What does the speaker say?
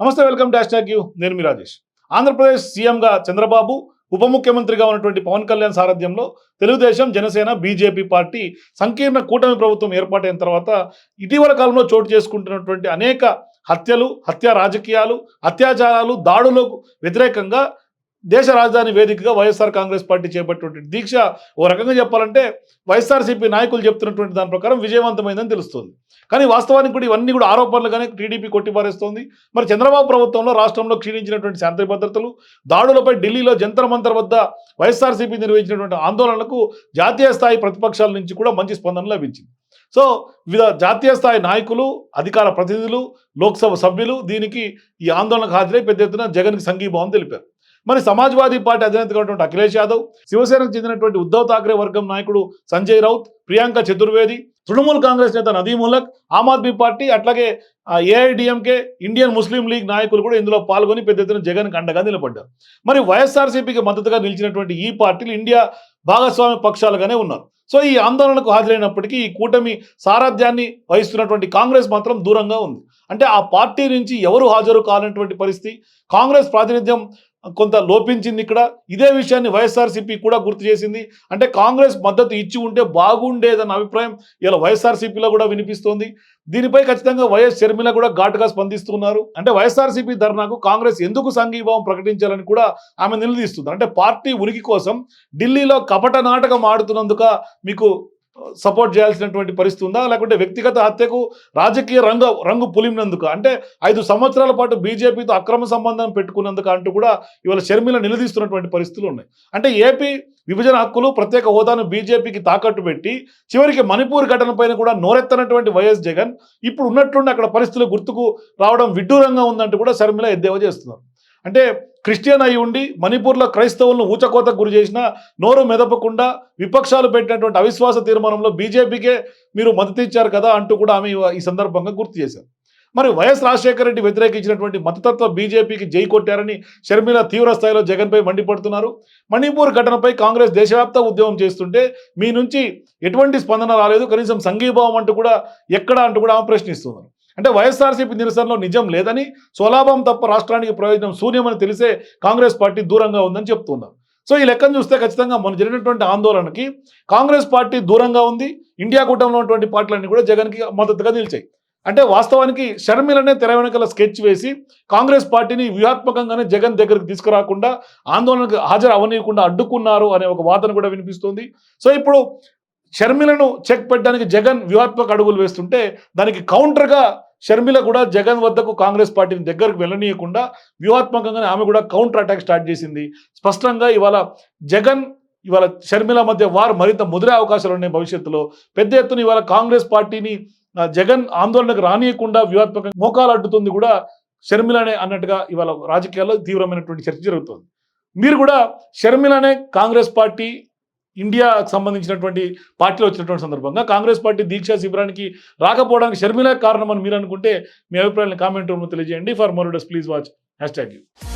నమస్తే welcome dash tag you. నేను మీ రాజేష్. ఆంధ్రప్రదేశ్ సీఎంగా చంద్రబాబు ఉప ముఖ్యమంత్రిగా ఉన్నటువంటి పవన్ కళ్యాణ్ సారథ్యంలో తెలుగుదేశం జనసేన బీజేపీ పార్టీ సంకీర్ణ కూటమి ప్రభుత్వం ఏర్పాటైన తర్వాత ఇటీవల కాలంలో చోటు చేసుకుంటున్నటువంటి అనేక హత్యలు హత్య రాజకీయాలు అత్యాచారాలు దాడులకు వ్యతిరేకంగా దేశ రాజధాని వేదికగా వైఎస్ఆర్ కాంగ్రెస్ పార్టీ చేపట్టినటువంటి దీక్ష ఓ రకంగా చెప్పాలంటే వైఎస్ఆర్సీపీ నాయకులు చెప్తున్నటువంటి దాని ప్రకారం విజయవంతమైందని తెలుస్తుంది. కానీ వాస్తవానికి కూడా ఇవన్నీ కూడా ఆరోపణలుగానే టీడీపీ కొట్టిపారేస్తోంది. మరి చంద్రబాబు ప్రభుత్వంలో రాష్ట్రంలో క్షీణించినటువంటి శాంతి భద్రతలు దాడులపై ఢిల్లీలో జంతర్ మంతర్ వద్ద వైఎస్ఆర్సీపీ నిర్వహించినటువంటి ఆందోళనలకు జాతీయ స్థాయి ప్రతిపక్షాల నుంచి కూడా మంచి స్పందన లభించింది. సో వివిధ జాతీయ స్థాయి నాయకులు అధికార ప్రతినిధులు లోక్సభ సభ్యులు దీనికి ఈ ఆందోళనకు హాజరై పెద్ద ఎత్తున జగన్కి సంఘీభావం తెలిపారు. మరి సమాజ్వాదీ పార్టీ అధినేతగా ఉన్నటువంటి అఖిలేష్ యాదవ్ శివసేనకు చెందినటువంటి ఉద్ధవ్ థాక్రే వర్గం నాయకుడు సంజయ్ రౌత్ ప్రియాంక చతుర్వేది తృణమూల్ కాంగ్రెస్ నేత నదీములక్ ఆమ్ ఆద్మీ పార్టీ అట్లాగే ఏఐడిఎంకే ఇండియన్ ముస్లిం లీగ్ నాయకులు కూడా ఇందులో పాల్గొని పెద్ద ఎత్తున జగన్ అండగా నిలబడ్డారు. మరి వైఎస్ఆర్సీపీకి మద్దతుగా నిలిచినటువంటి ఈ పార్టీలు ఇండియా భాగస్వామ్య పక్షాలుగానే ఉన్నారు. సో ఈ ఆందోళనకు హాజరైనప్పటికీ ఈ కూటమి సారథ్యాన్ని వహిస్తున్నటువంటి కాంగ్రెస్ మాత్రం దూరంగా ఉంది. అంటే ఆ పార్టీ నుంచి ఎవరు హాజరు కానటువంటి పరిస్థితి కాంగ్రెస్ ప్రాతినిధ్యం కొంత లోపించింది ఇక్కడ. ఇదే విషయాన్ని వైఎస్ఆర్సీపీ కూడా గుర్తు చేసింది. అంటే కాంగ్రెస్ మద్దతు ఇచ్చి ఉంటే బాగుండేదన్న అభిప్రాయం ఇలా వైఎస్ఆర్సీపీలో కూడా వినిపిస్తోంది. దీనిపై ఖచ్చితంగా వైఎస్ షర్మిల కూడా ఘాటుగా స్పందిస్తున్నారు. అంటే వైఎస్ఆర్సీపీ ధర్నాకు కాంగ్రెస్ ఎందుకు సంఘీభావం ప్రకటించాలని కూడా ఆమె నిలదీస్తుంది. అంటే పార్టీ ఉనికి కోసం ఢిల్లీలో కపట నాటకం ఆడుతున్నందుక మీకు సపోర్ట్ చేయాల్సినటువంటి పరిస్థితి ఉందా? లేకుంటే వ్యక్తిగత హత్యకు రాజకీయ రంగు రంగు పులిమినందుకు? అంటే ఐదు సంవత్సరాల పాటు బీజేపీతో అక్రమ సంబంధం పెట్టుకున్నందుకు అంటూ కూడా ఇవాళ షర్మిల నిలదీస్తున్నటువంటి పరిస్థితులు ఉన్నాయి. అంటే ఏపీ విభజన హక్కులు ప్రత్యేక హోదాను బీజేపీకి తాకట్టు పెట్టి చివరికి మణిపూర్ ఘటనపైన కూడా నోరెత్తనటువంటి వైఎస్ జగన్ ఇప్పుడు ఉన్నట్లుండి అక్కడ పరిస్థితులు గుర్తుకు రావడం విడ్డూరంగా ఉందంటూ కూడా షర్మిల ఎద్దేవా చేస్తున్నారు. అంటే క్రిస్టియన్ అయి ఉండి మణిపూర్లో క్రైస్తవులను ఊచకోతకు గురి చేసిన నోరు మెదపకుండా విపక్షాలు పెట్టినటువంటి అవిశ్వాస తీర్మానంలో బీజేపీకే మీరు మద్దతు ఇచ్చారు కదా అంటూ కూడా ఆమె ఈ సందర్భంగా గుర్తు చేశారు. మరి వైఎస్ రాజశేఖర రెడ్డి వ్యతిరేకించినటువంటి మతతత్వ బీజేపీకి జై కొట్టారని షర్మిల తీవ్ర స్థాయిలో జగన్పై మండిపడుతున్నారు. మణిపూర్ ఘటనపై కాంగ్రెస్ దేశవ్యాప్త ఉద్యమం చేస్తుంటే మీ నుంచి ఎటువంటి స్పందన రాలేదు. కనీసం సంఘీభావం అంటూ కూడా ఎక్కడ అంటూ కూడా ఆమె ప్రశ్నిస్తున్నారు. అంటే వైఎస్ఆర్సీపీ నిరసనలో నిజం లేదని స్వలాభం తప్ప రాష్ట్రానికి ప్రయోజనం శూన్యమని తెలిసే కాంగ్రెస్ పార్టీ దూరంగా ఉందని చెప్తున్నారు. సో ఈ లెక్కను చూస్తే ఖచ్చితంగా మొన్న జరిగినటువంటి ఆందోళనకి కాంగ్రెస్ పార్టీ దూరంగా ఉంది ఇండియా కూటమిలో ఉన్నటువంటి పార్టీలన్నీ కూడా జగన్కి మద్దతుగా నిలిచాయి. అంటే వాస్తవానికి షర్మిలనే తెర వెనుకల స్కెచ్ వేసి కాంగ్రెస్ పార్టీని వ్యూహాత్మకంగానే జగన్ దగ్గరికి తీసుకురాకుండా ఆందోళనకు హాజరు అవనీయకుండా అడ్డుకున్నారు అనే ఒక వాదన కూడా వినిపిస్తుంది. సో ఇప్పుడు షర్మిలను చెక్ పెట్టడానికి జగన్ వ్యూహాత్మక అడుగులు వేస్తుంటే దానికి కౌంటర్గా షర్మిల కూడా జగన్ వద్దకు కాంగ్రెస్ పార్టీని దగ్గరకు వెళ్ళనీయకుండా వ్యూహాత్మకంగానే ఆమె కూడా కౌంటర్ అటాక్ స్టార్ట్ చేసింది. స్పష్టంగా ఇవాళ జగన్ ఇవాళ షర్మిల మధ్య వారు మరింత ముదిరే అవకాశాలు ఉన్నాయి భవిష్యత్తులో. పెద్ద ఎత్తున ఇవాళ కాంగ్రెస్ పార్టీని జగన్ ఆందోళనకు రానియకుండా వ్యూహాత్మకంగా మోకాలు అడ్డుతుంది కూడా షర్మిలనే అన్నట్టుగా ఇవాళ రాజకీయాల్లో తీవ్రమైనటువంటి చర్చ జరుగుతుంది. మీరు కూడా షర్మిలనే కాంగ్రెస్ పార్టీ ఇండియాకు సంబంధించినటువంటి పార్టీలో వచ్చినటువంటి సందర్భంగా కాంగ్రెస్ పార్టీ దీక్షా శిబిరానికి రాకపోవడానికి షర్మిలా కారణం అని మీరు అనుకుంటే మీ అభిప్రాయాన్ని కామెంట్ రూమ్లో తెలియజేయండి. For more does please watch hash tag you